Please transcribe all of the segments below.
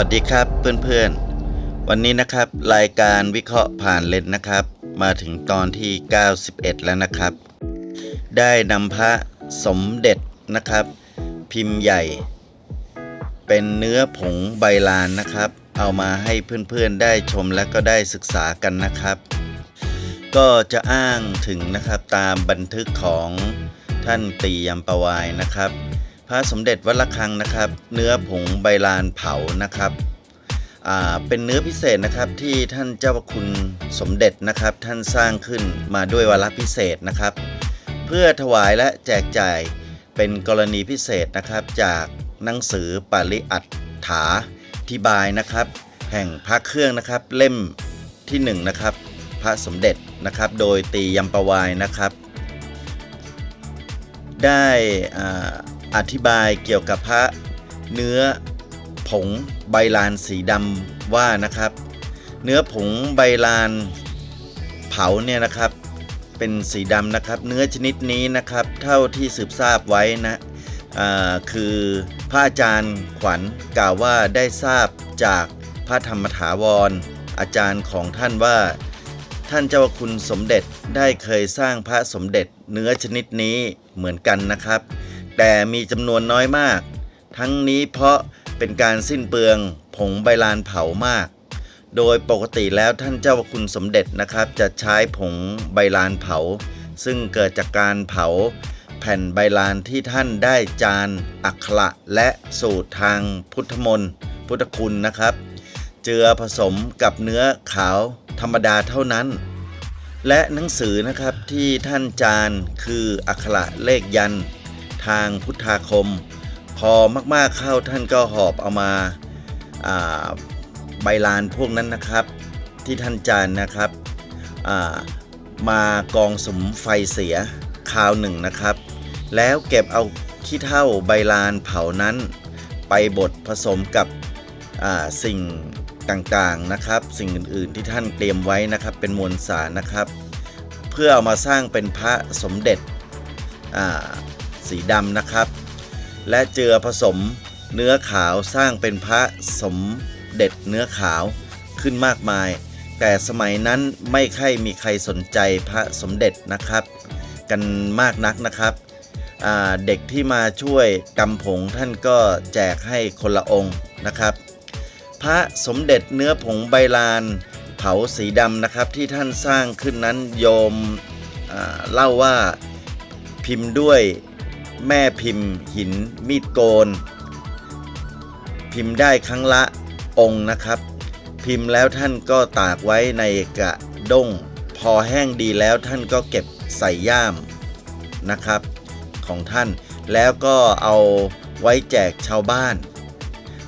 วัสดีครับเพื่อนๆ วันนี้นะครับรายการวิเคราะห์ผ่านเลนนะครับ มาถึงตอนที่ 91 แล้วนะครับ ได้นำพระสมเด็จนะครับ พิมพ์ใหญ่ เป็นเนื้อผงใบลานนะครับ เอามาให้เพื่อนๆได้ชมและก็ได้ศึกษากันนะครับ ก็จะอ้างถึงนะครับตามบันทึกของท่านตียมประวายนะครับ พระสมเด็จวัดระฆังนะครับ เนื้อผงใบลานเผานะครับเป็นเนื้อพิเศษนะครับที่ท่านเจ้าพระคุณสมเด็จนะครับ ท่านสร้างขึ้นมาด้วยวาระพิเศษนะครับ เพื่อถวายและแจกจ่ายเป็นกรณีพิเศษนะครับ จากหนังสือปาริอัตถาธิบายนะครับ แห่งพระเครื่องนะครับ เล่มที่หนึ่งนะครับ พระสมเด็จนะครับ โดยตียมประวายนะครับ ได้ อธิบายเกี่ยวกับพระเนื้อผงใบลานสีดำว่านะครับ เนื้อผงใบลานเผาเนี่ยนะครับ เป็นสีดำนะครับ เนื้อชนิดนี้นะครับ เท่าที่สืบทราบไว้นะคือพระอาจารย์ขวัญกล่าวว่าได้ทราบจากพระธรรมถาวร อาจารย์ของท่านว่า ท่านเจ้าคุณสมเด็จได้เคยสร้างพระสมเด็จเนื้อชนิดนี้เหมือนกันนะครับ แต่มีจำนวนน้อยมาก ทั้งนี้เพราะเป็นการสิ้นเปลืองผงใบลานเผามาก โดยปกติแล้วท่านเจ้าคุณสมเด็จนะครับ จะใช้ผงใบลานเผา ซึ่งเกิดจากการเผา แผ่นใบลานที่ท่านได้จานอักขระและสูตรทางพุทธมนต์พุทธคุณนะครับ เจือผสมกับเนื้อขาวธรรมดาเท่านั้น และหนังสือนะครับที่ท่านจานคืออักขระเลขยันต์ ทางพุทธาคม พอมากๆเข้าท่านก็หอบเอามาาใบลานพวกนั้นนะครับ ที่ท่านจานนะครับามากองสมไฟเสียคราวหนึ่งนะครับ แล้วเก็บเอาขี้เท่าใบลานเผานั้น ไปบดผสมกับสิ่งต่างๆนะครับ สิ่งอื่นๆที่ท่านเตรียมไว้นะครับ เป็นมวลสารนะครับ เพื่อเอามาสร้างเป็นพระสมเด็จ สีดำนะครับ และเจือผสมเนื้อขาวสร้างเป็นพระสมเด็จเนื้อขาวขึ้นมากมาย แต่สมัยนั้นไม่ค่อยมีใครสนใจพระสมเด็จนะครับ กันมากนักนะครับเด็กที่มาช่วยกำผงท่านก็แจกให้คนละองค์นะครับ พระสมเด็จเนื้อผงใบลาน เผาสีดำนะครับที่ท่านสร้างขึ้นนั้นโยมเล่าว่าพิมพ์ด้วย แม่พิมพ์ หิน มีดโกน พิมพ์ได้ครั้งละองค์นะครับ พิมพ์แล้วท่านก็ตากไว้ในกระด้ง พอแห้งดีแล้วท่านก็เก็บใส่ย่ามนะครับ ของท่านแล้วก็เอาไว้แจกชาวบ้าน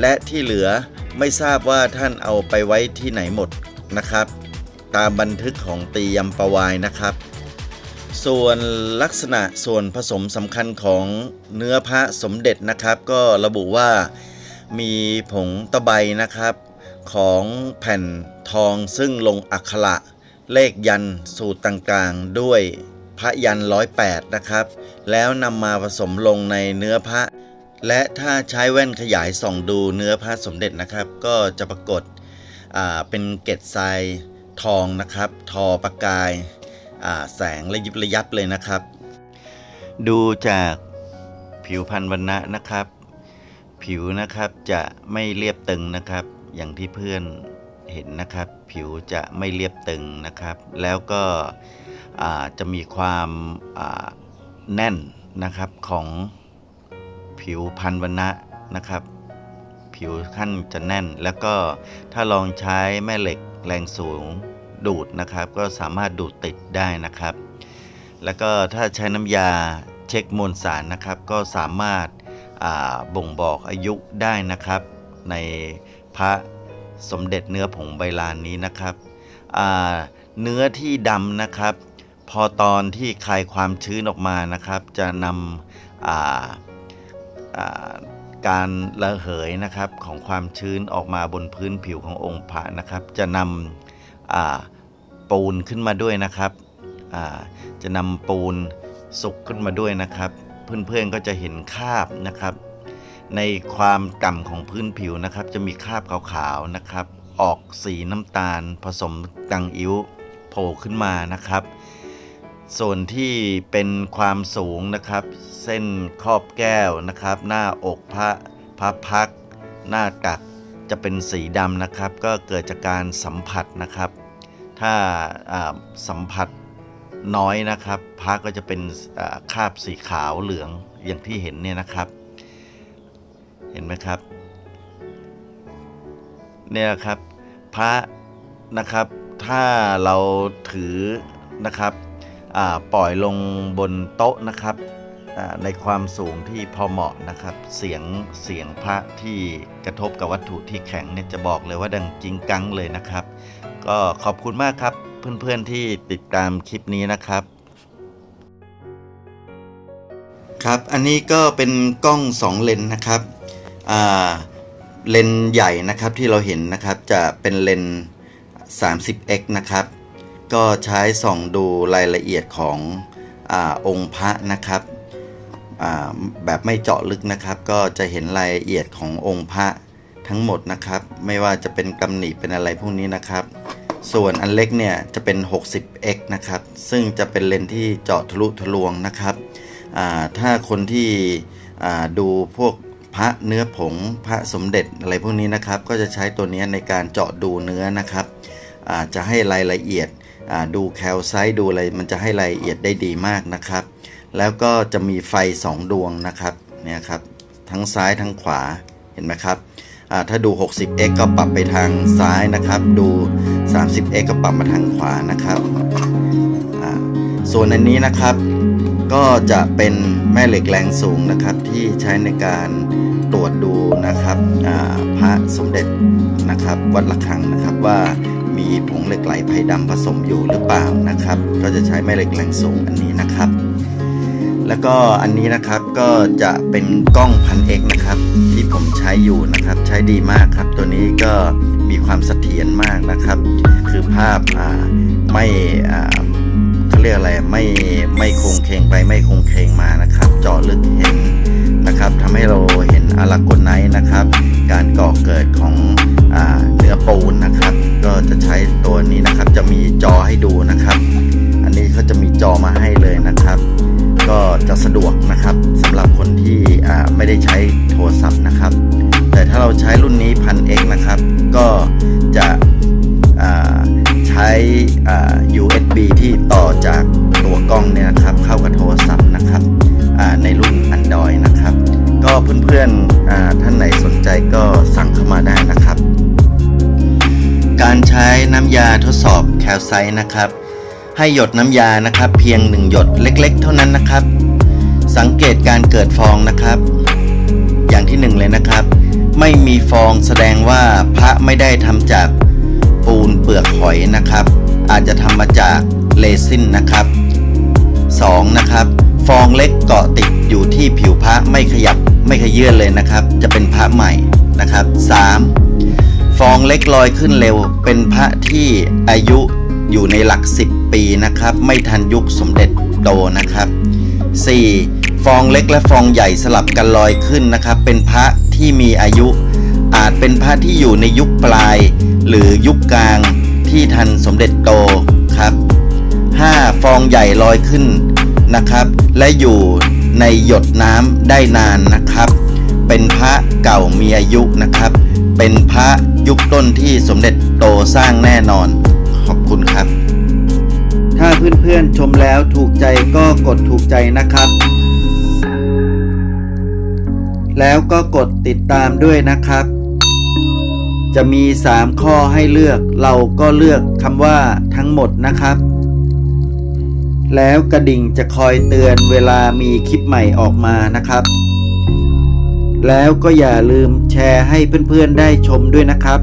และที่เหลือไม่ทราบว่าท่านเอาไปไว้ที่ไหนหมดนะครับ ตามบันทึกของตียมประวายนะครับ ส่วนลักษณะส่วนผสมสำคัญของเนื้อพระสมเด็จนะครับ ก็ระบุว่ามีผงตะไบนะครับ ของแผ่นทองซึ่งลงอักขระเลขยันสูตรต่างๆ ด้วยพระยันร้อยแปดนะครับ แล้วนำมาผสมลงในเนื้อพระ และถ้าใช้แว่นขยายส่องดูเนื้อพระสมเด็จนะครับ ก็จะปรากฏเป็นเกล็ดทรายทองนะครับ ทอประกาย แสงระยิบระยับเลยนะครับ ดูจากผิวพรรณวันณะนะครับ ผิวนะครับจะไม่เรียบตึงนะครับ อย่างที่เพื่อนเห็นนะครับ ผิวจะไม่เรียบตึงนะครับ แล้วก็จะมีความแน่นนะครับของผิวพันธุ์วันณะนะครับ ผิวขั้นจะแน่น แล้วก็ถ้าลองใช้แม่เหล็กแรงสูง ดูดนะครับ ก็สามารถดูดติดได้นะครับ แล้วก็ถ้าใช้น้ำยาเช็คมวลสารนะครับ ก็สามารถบ่งบอกอายุได้นะครับ ในพระสมเด็จเนื้อผงใบลานนี้นะครับเนื้อที่ดำนะครับ พอตอนที่คลายความชื้นออกมานะครับ จะนำาาการระเหยนะครับของความชื้นออกมาบนพื้นผิวขององค์พระนะครับ จะนำ ปูนขึ้นมาด้วยนะครับจะนำปูนสุกขึ้นมาด้วยนะครับ เพื่อนๆก็จะเห็นคราบนะครับ ในความต่ำของพื้นผิวนะครับ จะมีคราบขาวๆนะครับ ออกสีน้ำตาลผสมกังอิ้วโผล่ขึ้นมานะครับ ส่วนที่เป็นความสูงนะครับ เส้นครอบแก้วนะครับ หน้าอกพระพระพัก หน้ากักจะเป็นสีดำนะครับ ก็เกิดจากการสัมผัสนะครับ ถ้าสัมผัสน้อยนะครับพระก็จะเป็นคราบสีขาวเหลืองอย่างที่เห็นเนี่ยนะครับ เห็นไหมครับเนี่ยครับพระนะครับถ้าเราถือนะครับปล่อยลงบนโต๊ะนะครับในความสูงที่พอเหมาะนะครับ เสียงเสียงพระที่กระทบกับวัตถุที่แข็งเนี่ยจะบอกเลยว่าดังจริงกังเลยนะครับ ก็ขอบคุณมากครับ เพื่อนๆที่ติดตามคลิปนี้นะครับ ครับอันนี้ก็เป็นกล้อง 2 เลนนะครับเลนใหญ่นะครับที่เราเห็นนะครับจะเป็นเลน 30x นะครับ ก็ใช้ส่องดูรายละเอียดของอองค์พระนะครับแบบไม่เจาะลึกนะครับ ก็จะเห็นรายละเอียดขององค์พระทั้งหมดนะครับ ไม่ว่าจะเป็นกำหนิเป็นอะไรพวกนี้นะครับ ส่วนอันเล็กเนี่ยจะเป็น 60x นะครับ ซึ่งจะเป็นเลนส์ที่เจาะทะลุทะลวงนะครับ ถ้าคนที่ดูพวกพระเนื้อผงพระสมเด็จอะไรพวกนี้นะครับ ก็จะใช้ตัวนี้ในการเจาะดูเนื้อนะครับ จะให้รายละเอียดดูแคลไซต์ดูอะไรมันจะให้รายละเอียดได้ดีมากนะครับ แล้วก็จะมีไฟ 2 ดวงนะครับเนี่ยครับทั้งซ้ายทั้งขวาเห็นไหมครับถ้าดู 60x ก็ปรับไปทางซ้ายนะครับ ดู 30x ก็ปรับมาทางขวานะครับ ส่วนอันนี้นะครับ ก็จะเป็นแม่เหล็กแรงสูงนะครับ ที่ใช้ในการตรวจดูนะครับพระสมเด็จนะครับ วัดระฆังนะครับว่ามีผงเหล็กไหลไผ่ดำผสมอยู่หรือเปล่านะครับ ก็จะใช้แม่เหล็กแรงสูงอันนี้นะครับ แล้วก็อันนี้นะครับก็จะเป็นกล้องพันเอกนะครับ ที่ผมใช้อยู่นะครับ ใช้ดีมากครับ ตัวนี้ก็ มีความเสถียรมากนะครับ คือภาพาไม่เขาเรียกอะไรไม่ไม่คงเคงไปไม่คงเคงมานะครับเจาะลึกเห็นนะครับทำให้เราเห็นอาราโกไนท์นะครับ การก่อเกิดของอเนื้อปูนนะครับ ก็จะใช้ตัวนี้นะครับจะมีจอให้ดูนะครับ อันนี้เขาจะมีจอมาให้เลยนะครับ ก็จะสะดวกนะครับสำหรับคนที่ไม่ได้ใช้โทรศัพท์นะครับ ถ้าเราใช้รุ่นนี้พันเนะครับ ก็จะใช้ USB ที่ต่อจากตัวกล้องเนี่ยนะครับ เข้ากับโทรศัพท์นะครับในรุ่น Android นะครับ ก็เพื่อนๆท่านไหนสนใจก็สั่งเข้ามาได้นะครับ การใช้น้ำยาทดสอบแคลไซต์นะครับ ให้หยดน้ำยานะครับ เพียงหนึ่งหยดเล็ก ๆ เท่านั้นนะครับ สังเกตการเกิดฟองนะครับ อย่างที่หนึ่งเลยนะครับ ไม่มีฟองแสดงว่าพระไม่ได้ทำจากปูนเปลือกหอยนะครับ อาจจะทำมาจากเรซินนะครับ 2. นะครับ ฟองเล็กเกาะติดอยู่ที่ผิวพระไม่ขยับไม่ขยื่นเลยนะครับ จะเป็นพระใหม่นะครับ 3. ฟองเล็กลอยขึ้นเร็ว เป็นพระที่อายุอยู่ในหลัก 10 ปีนะครับ ไม่ทันยุคสมเด็จโตนะครับ 4. ฟองเล็กและฟองใหญ่สลับกันลอยขึ้นนะครับ เป็นพระ ที่มีอายุ อาจเป็นพระที่อยู่ในยุคปลาย หรือยุคกลางที่ทันสมเด็จโตครับ 5. ฟองใหญ่ลอยขึ้นนะครับ และอยู่ในหยดน้ำได้นานนะครับ เป็นพระเก่ามีอายุนะครับ เป็นพระยุคต้นที่สมเด็จโตสร้างแน่นอน ขอบคุณครับ ถ้าเพื่อนๆชมแล้วถูกใจก็กดถูกใจนะครับ แล้วก็กดติดตามด้วยนะครับ จะมี 3 ข้อให้เลือก เราก็เลือกคำว่าทั้งหมดนะครับ แล้วกระดิ่งจะคอยเตือนเวลามีคลิปใหม่ออกมานะครับ แล้วก็อย่าลืมแชร์ให้เพื่อนๆได้ชมด้วยนะครับ